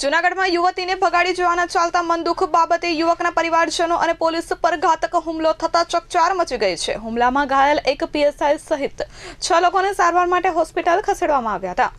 જૂનાગઢમાં યુવતીને ભગાડી જવાના ચાલતા મનદુખ બાબતે યુવકના પરિવારજનો અને પોલીસ પર ઘાતક હુમલો થતા ચકચાર મચી ગઈ છે. હુમલામાં ઘાયલ એક પીએસઆઈ સહિત છ લોકોને સારવાર માટે હોસ્પિટલ ખસેડવામાં આવ્યા હતા.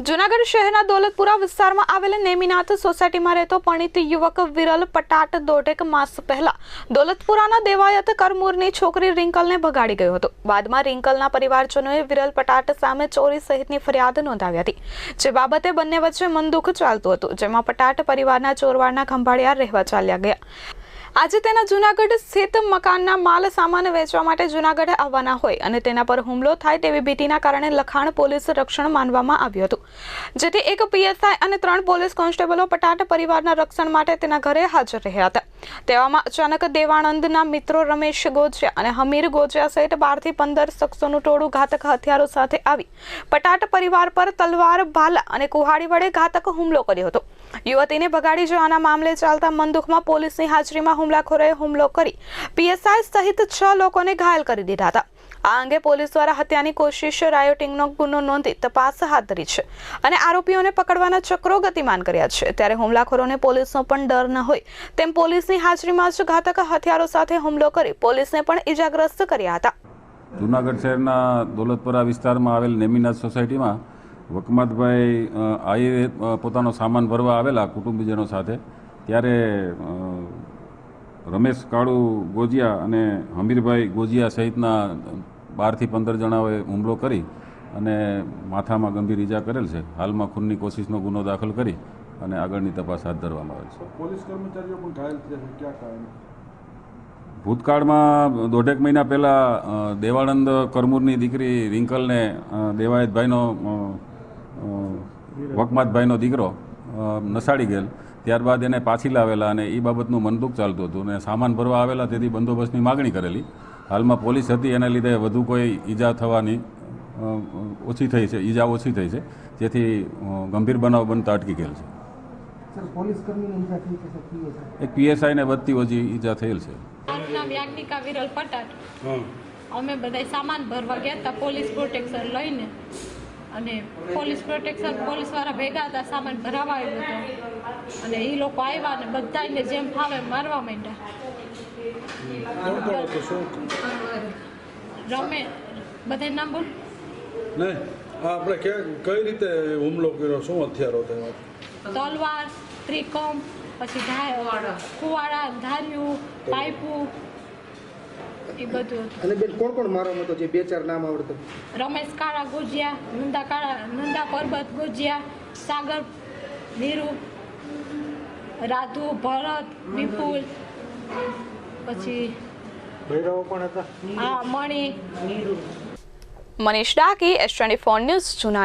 જૂનાગઢ શહેરના દોલતપુરા વિસ્તારમાં આવેલ નેમિનાથ સોસાયટીમાં રહેતો પરિણીત યુવક વિરલ પટાટ દોઢેક માસ પહેલા દોલતપુરાના દેવાયત કરમૂરની છોકરી રિંકલને ભગાડી ગયો હતો. બાદમાં રિંકલના પરિવારજનોએ વિરલ પટાટ સામે ચોરી સહિતની ફરિયાદ નોંધાવી હતી, જે બાબતે બંને વચ્ચે મનદુખ ચાલતું હતું, જેમાં પટાટ પરિવારના ચોરવાડના ખંભાળિયા રહેવા ચાલ્યા ગયા. આજે તેના જૂનાગઢ સ્થિત મકાનના માલ સામાન વેચવા માટે જૂનાગઢ આવવાના હોય અને તેના પર હુમલો થાય તેવી ભીતિના કારણે લખાણ પોલીસ રક્ષણ માનવામાં આવ્યું હતું. જેથી એક પીએસઆઈ અને ત્રણ પોલીસ કોન્સ્ટેબલો પટાટ પરિવારના રક્ષણ માટે તેના ઘરે હાજર રહ્યા હતા. તેવામાં અચાનક દેવાનંદના મિત્રો રમેશ ગોજિયા અને હમીર ગોજિયા સહિત બારથી પંદર શખ્સોનું ટોળું ઘાતક હથિયારો સાથે આવી પટાટ પરિવાર પર તલવાર ભાલા અને કુહાડી વડે ઘાતક હુમલો કર્યો હતો. યુવતીને ભગાડી જવાના મામલે ચાલતા મનદુખમાં પોલીસની હાજરીમાં હુમલાખોરોએ હુમલો કરી પીએસઆઈ સહિત છ લોકોને ઘાયલ કરી દીધા હતા. આ અંગે પોલીસ દ્વારા હત્યાની કોશિશ રાયોટિંગનો ગુનો નોંધી તપાસ હાથ ધરી છે અને આરોપીઓને પકડવાના ચક્રો ગતિમાન કર્યા છે. ત્યારે હુમલાખોરોને પોલીસનો પણ ડર ન હોય તેમ પોલીસની હાજરીમાં જ ઘાતક હથિયારો સાથે હુમલો કરી પોલીસને પણ ઇજાગ્રસ્ત કર્યા હતા. જૂનાગઢ શહેરના દોલતપરા વિસ્તારમાં આવેલ નેમિનાથ સોસાયટીમાં વકમાતભાઈ અ, પોતાનો સામાન ભરવા આવેલા કુટુંબીજનો સાથે. ત્યારે રમેશ કાળુ ગોજિયા અને હમીરભાઈ ગોજિયા સહિતના બારથી પંદર જણાઓએ હુમલો કરી અને માથામાં ગંભીર ઈજા કરેલ છે. હાલમાં ખૂનની કોશિશનો ગુનો દાખલ કરી અને આગળની તપાસ હાથ ધરવામાં આવે છે. પોલીસ કર્મચારીઓ પણ ઘાયલ થયા છે. ક્યાં કારણે? ભૂતકાળમાં દોઢેક મહિના પહેલાં દેવાનંદ કરમૂરની દીકરી રિંકલને દેવાયતભાઈનો વકમાતભાઈનો દીકરો નસાડી ગયેલ. ત્યારબાદ એને પાછી લાવેલા અને એ બાબતનું મનદુખ ચાલતું હતું અને સામાન ભરવા આવેલા તેથી બંદોબસ્તની માગણી કરેલી. હાલમાં પોલીસ હતી એના લીધે વધુ કોઈ ઈજા થવાની ઓછી થઈ છે ઈજા ઓછી થઈ છે જેથી ગંભીર બનાવ બનતા અટકી ગયેલ છે. એક પીએસઆઈને વધતી ઓછી ઈજા થયેલ છે. વિરલ અમે બધા સામાન ભરવા ગયા હતા પોલીસ પ્રોટેક્શન લઈને. અને પોલીસ પ્રોટેક્શન પોલીસવાળા ભેગા હતા સામાન ભરાવા આવ્યો હતો. અને એ લોકો આવ્યા અને બધાને જેમ ફાવે મારવા માંડ્યા. રમે. બધે નામ બોલ. નહીં. આપણે ક્યાં કઈ રીતે હુમલો કર્યો? શું હથિયારો તેમાં તલવાર ત્રિકોમ પછી કુવાડા ધાર્યું પાઇપું એ બધું હતું. અને બેન કોણ કોણ મારવામાં હતો જે બે ચાર નામ આવડતું? રમેશ કાળા ગુજિયા નંદા કાળા નંદા પર્વત ગુજિયા સાગર નીરુ રાધુ ભરત વિપુલ પછી ભૈરવો પણ હતા. આ મણિ. Manish Daki S twenty four news જૂના